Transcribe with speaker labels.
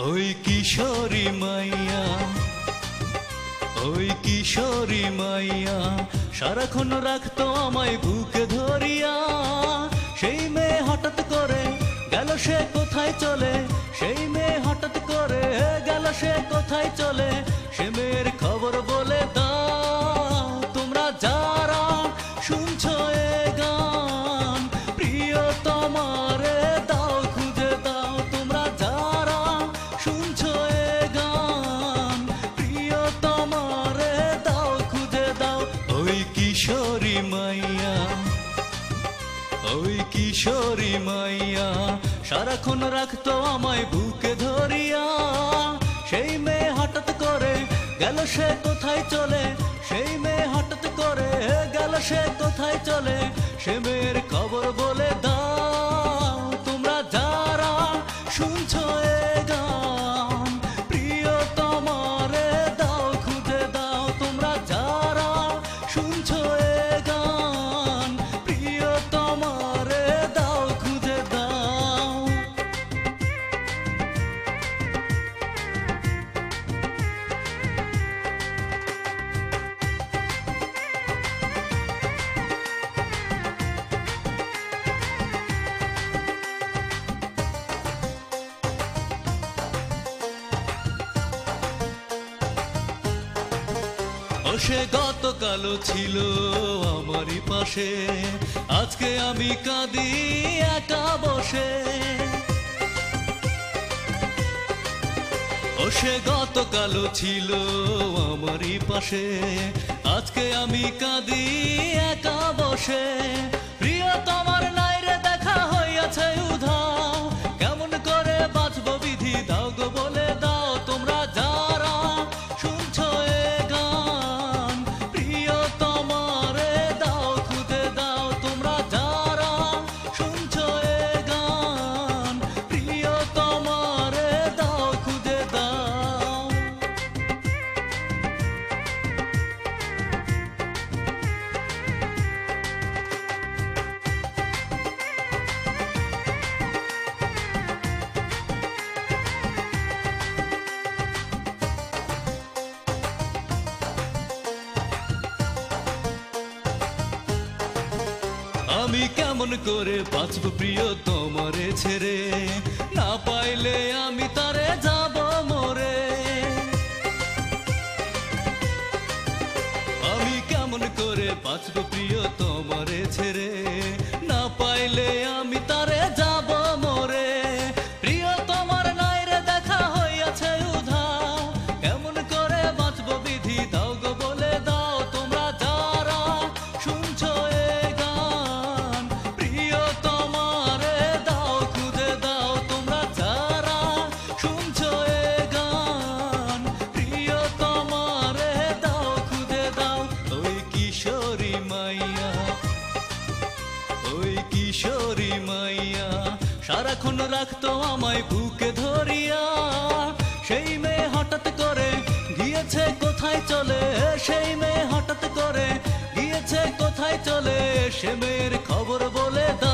Speaker 1: কিশোরী মাইয়া, ওই কিশোরী মাইয়া, সারাক্ষণ রাখতো আমায় বুকে ধরিয়া। সেই মেয়ে হঠাৎ করে গেল সে কোথায় চলে? সেই মেয়ে হঠাৎ করে গেল সে কোথায় চলে? সে মেয়ের খবর বলে দা তোমরা যারা শুনছো কিশোরী সারাক্ষণ রাখতো আমায় বুকে ধরিয়া। সেই মেয়ে হঠাৎ করে গেল, সে কোথায় চলে? সেই মেয়ে হঠাৎ করে গেল, সে কোথায় চলে? সে মেয়ের খবর বলে দাও, তোমরা যারা শুনছো সে গতকালও ছিল আমারই পাশে। আজকে আমি কাঁদি একা বসে। ও সে গতকালও ছিল আমারই পাশে। আজকে আমি কাঁদি একা বসে। প্রিয় তোমার নাই রে দেখা হইয়াছে উধাও। আমি কেমন করে বাঁচব প্রিয় তোমারে ছেড়ে? না পাইলে আমি তারে যাব মরে। আমি কেমন করে বাঁচব প্রিয় তোমারে ছেড়ে? না পাইলে আমি তারে যাব মরে। প্রিয় তোমার নাই রে দেখা হইয়াছে উধাও। কেমন করে বাঁচব বিধি? দাও গো সারাক্ষণ রাখতো আমায় বুকে ধরিয়া, সেই মেয়ে হঠাৎ করে গিয়েছে কোথায় চলে? সেই মেয়ে হঠাৎ করে গিয়েছে কোথায় চলে? সে মেয়ের খবর বলে দাও।